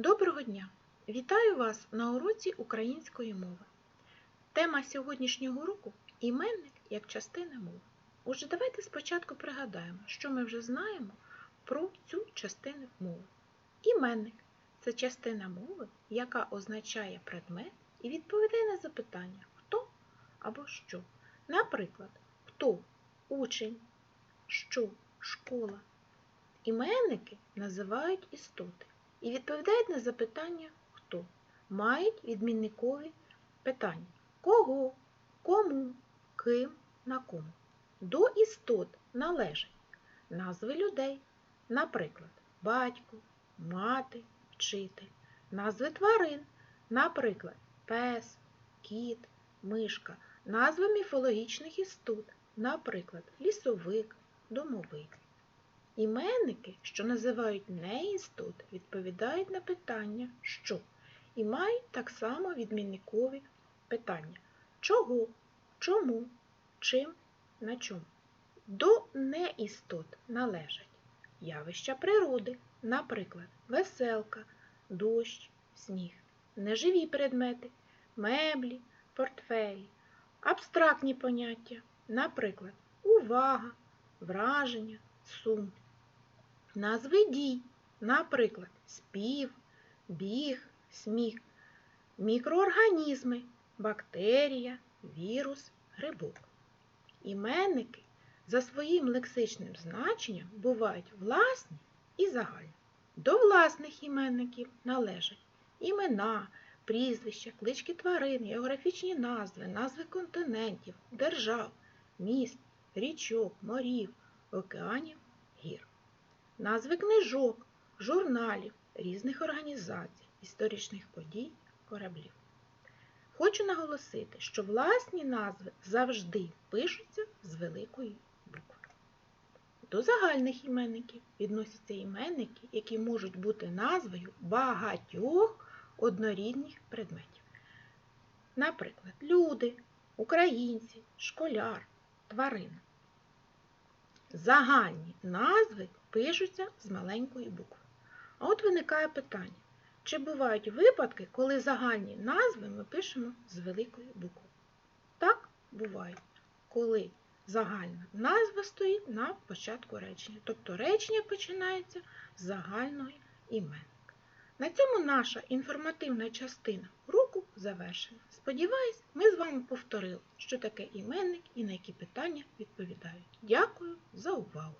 Доброго дня! Вітаю вас на уроці української мови. Тема сьогоднішнього уроку іменник як частина мови. Отже, давайте спочатку пригадаємо, що ми вже знаємо про цю частину мови. Іменник це частина мови, яка означає предмет і відповідає на запитання хто або що. Наприклад, хто учень, що школа. Іменники називають істоти і відповідають на запитання хто. Мають відмінникові питання. Кого, кому, ким, на кому. До істот належать назви людей, наприклад, батько, мати, вчитель, назви тварин, наприклад, пес, кіт, мишка, назви міфологічних істот, наприклад, лісовик, домовик. Іменники, що називають неістот, відповідають на питання що і мають так само відмінникові питання чого, чому, чим, на чому. До неістот належать явища природи, наприклад, веселка, дощ, сніг, неживі предмети, меблі, портфелі, абстрактні поняття, наприклад, увага, враження, сум. Назви дій, наприклад, спів, біг, сміх, мікроорганізми, бактерія, вірус, грибок. Іменники за своїм лексичним значенням бувають власні і загальні. До власних іменників належать імена, прізвища, клички тварин, географічні назви, назви континентів, держав, міст, річок, морів, океанів, гір назви книжок, журналів, різних організацій, історичних подій, кораблів. Хочу наголосити, що власні назви завжди пишуться з великої букви. До загальних іменників відносяться іменники, які можуть бути назвою багатьох однорідних предметів. Наприклад, люди, українці, школяр, тварина. Загальні назви пишуться з маленької букви. А от виникає питання, чи бувають випадки, коли загальні назви ми пишемо з великої букви? Так, бувають, коли загальна назва стоїть на початку речення. Тобто речення починається з загального іменника. На цьому наша інформативна частина уроку завершена. Сподіваюсь, ми з вами повторили, що таке іменник і на які питання відповідають. Дякую за увагу!